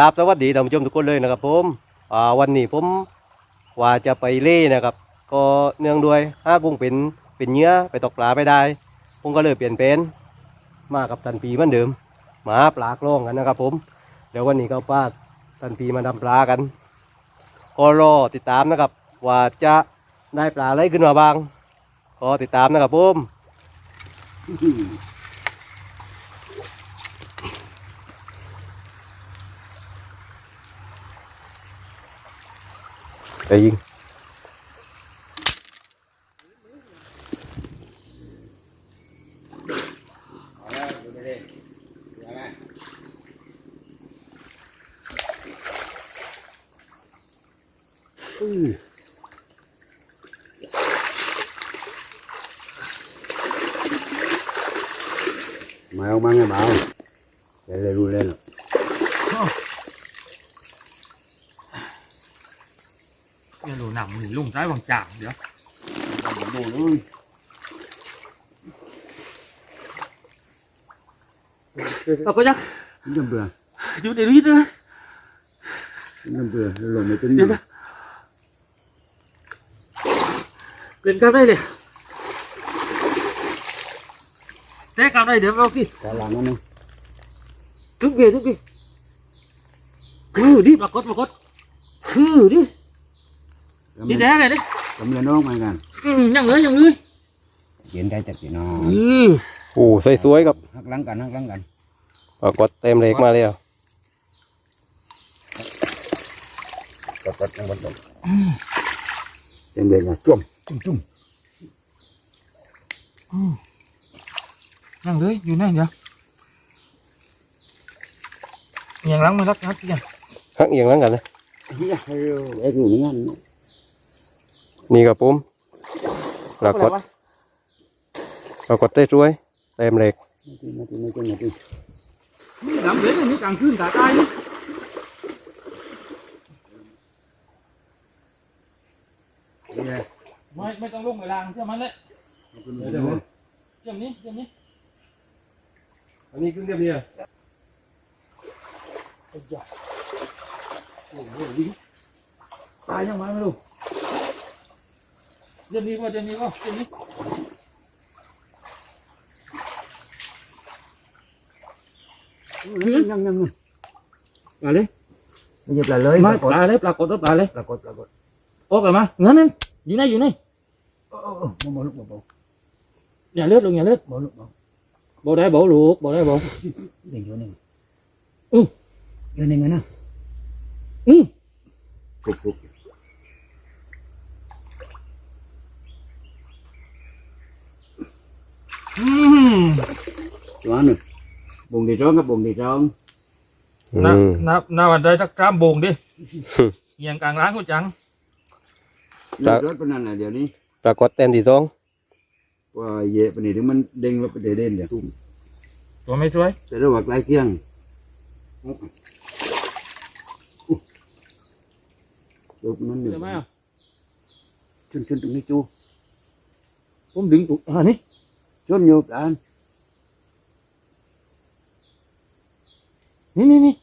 ราบสวัสดีท่านผู้ชมทุกคนเลยนะครับผมวันนี้ผมว่าจะไปเล่นะครับ ก็เนื่องด้วยห้ากุ้งเป็นเป็นเนื้อไปตกปลาไม่ได้ ผมก็เลยเปลี่ยนเป็นมากับตันปีเหมือนเดิมมาปลากล้องกันนะครับ ผม เดี๋ยววันนี้ก็ป้าตันปีมาดำปลากันก็รอติดตามนะครับ ว่าจะได้ปลาอะไรขึ้นมาบ้างก็ติดตามนะครับผม yên Ừ. mày không ăn nghe bảo để lên luôn lên. Rồi หรอกเนี่ยหนูหนังหนีลุงได้บางจางเดี๋ยวดูเลยเราก็ยักมันจะเบื่ออยู่เดี๋ยวนี้นะมันจะเบื่อแล้วลงไม่ถึงเดี๋ยวนะเปลี่ยนกันได้เลยเจ๊กลับได้เดี๋ยวเอากี่ตาหลังนั่นนะทุกเบียทุกเบียคือดิปรากฏปรากฏคือดิ กำดิลังแดงเลยดิกำลังน้องมากันอืมยังเงยยังเงยเย็นได้จากพี่น้องอือโอ้ใส่สวยครับหักหลังกันหักหลังกันปรากฏเต็มเล็กมาแล้วกดกดยังบนตกเต็มเลยนะจุ่มจุ่มจุ่มยังเลยอยู่นั่นเดี๋ยวยังล้างมือรักนักยังหักเอียงแล้วกันนะเฮ้ยเอ็กซ์อยู่นี่งั้น นี่ครับผมปรากฏปรากฏได้สวยเต็มเล็กมาทีมาทีมาทีมาทีนี่ดำเลยนี่กลางคืนตาตายนี่นี่แหละไม่ไม่ต้องลงไปล้างเชื่อมันเลยคุณดูเชื่อมนี้เชื่อมนี้อันนี้ขึ้นเรียบเนี่ยโอ้โหโอ้โหวิ่งตายยังไงไม่รู้ เดี๋ยวนี้ก็เดี๋ยวนี้ก็เดี๋ยวนี้ยังยังยังปลาเลยไม่ใช่ปลาเลยไม่ปรากฏปลาเลยปลากดปลาเลยปรากฏปรากฏโอ้กันมางั้นนั่นอยู่ไหนอยู่ไหนโอ้โอ้โอ้มาลูกมาเบาอย่าเลือดลงอย่าเลือดมาลูกเบาบ่ได้บ่ลูกบ่ได้บ่เด็กอยู่หนึ่งอื้ออยู่หนึ่งนะอืมปลุกปลุก อืม ตัวหนึ่งบุงดีร้องกับบุงดีร้องน้าน้าน้าวันใดตักกรามโบงดิเอียงกลางล้างกูจังรถรถเป็นนั่นแหละเดี๋ยวนี้ ปรากฏเต็มที่สองว่าเย่ปนี่ถึงมันเด้งแล้วไปเด่นเดี๋ยวตุ้มตัวไม่ช่วย แต่ระหว่างไกลเคียงรถมันหนึ่งเดี๋ยวมาชนชนตรงนี้จูผมดึงตุกอ่านี่ ชนอยู่กันนี่นี่นี่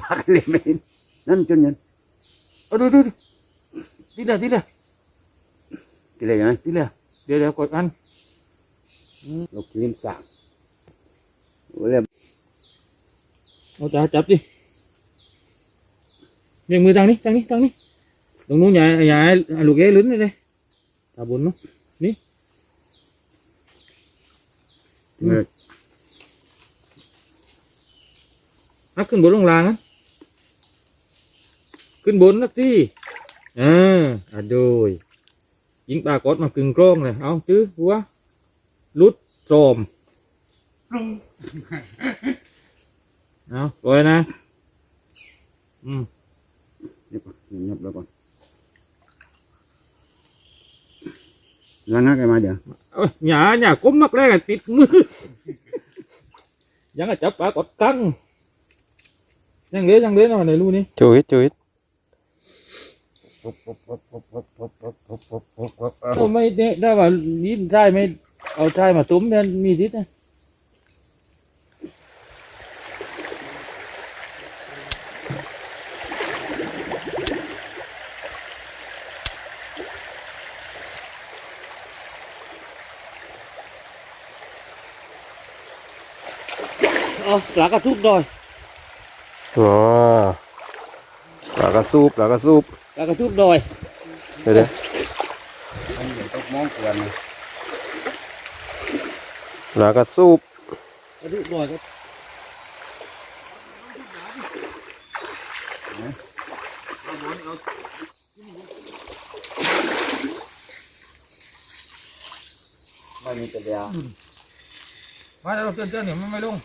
มากเลยไม่เห็นนั่นชนยันเอาดูดูดูทีเดียวทีเดียวกี่เลยไงทีเดียวเดี๋ยวเดี๋ยวกดอันลูกลิ้มสั่งโอ้ยเอาจับจับดิเบี่ยงมือทางนี้ทางนี้ทางนี้ตรงนู้นอย่าอย่าให้ลูกเอ๋ลุ้นเลยเลยตาบนเนาะ เมื่อนักขึ้นบนลงล่างนะขึ้นบนนักที่เอออะโดยยิงปลากดมากึ่งกล้องเลยเอาจื้อหัวลุดโสมเอาปล่อยนะ อืมเดี๋ยวก่อนเงียบแล้วก่อน แล้วนักไอ้มาเดี๋ยวเอ้ยหยาหยาก้มนักแรกอะติดมือ ยังอะจับปลากดกั้งยังเหลี้ยยังเหลี้ยหน่อยในรูนี้ chú ít chú ít ก็ไม่ได้ได้ว่าลิ้นได้ไม่เอาใจมาตุ้มเนี่ยมีทิศนะ เอาปลากระทุกดอยอ๋อปลากระซูบปลากระซูบปลากระทุกดอยเดี๋ยวเดี๋ยวมันอยู่ตกมองเกลือนนะปลากระซูบกระทุกดอยก็ไม่มีแต่เดียวมาเราเตือนเตือนเนี่ยมันไม่ลง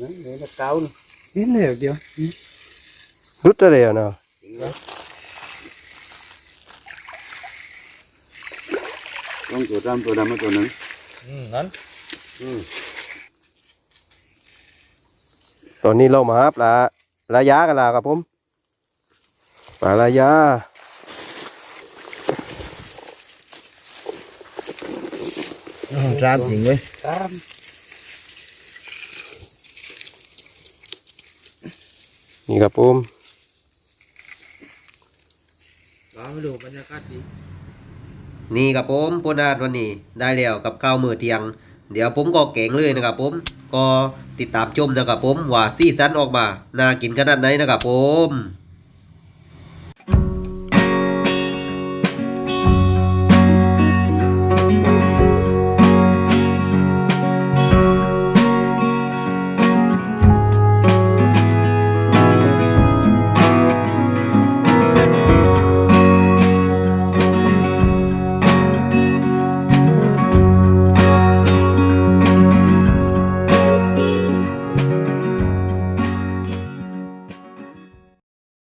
นั่นเดี๋ยวจะเกาเนาะนิดเดียวเดียวรุดจะเดียวเนาะจริงแล้วต้องตัวดำตัวดำมาตัวหนึ่งอืมนั้นอืมตอนนี้เรามาหาปลาปลายากันแล้วครับผมปลาลายาครับจริงเว้ยตาม นี่ครับผมตามไปดูบรรยากาศดีนี่ครับผมพนาดวันนี้ได้แล้วกับข้าวมือเที่ยง เดี๋ยวผมก็เก่งเลยนะครับผมก็ติดตามชมนะครับผมว่าซีซันออกมาน่ากินขนาดไหนนะครับผม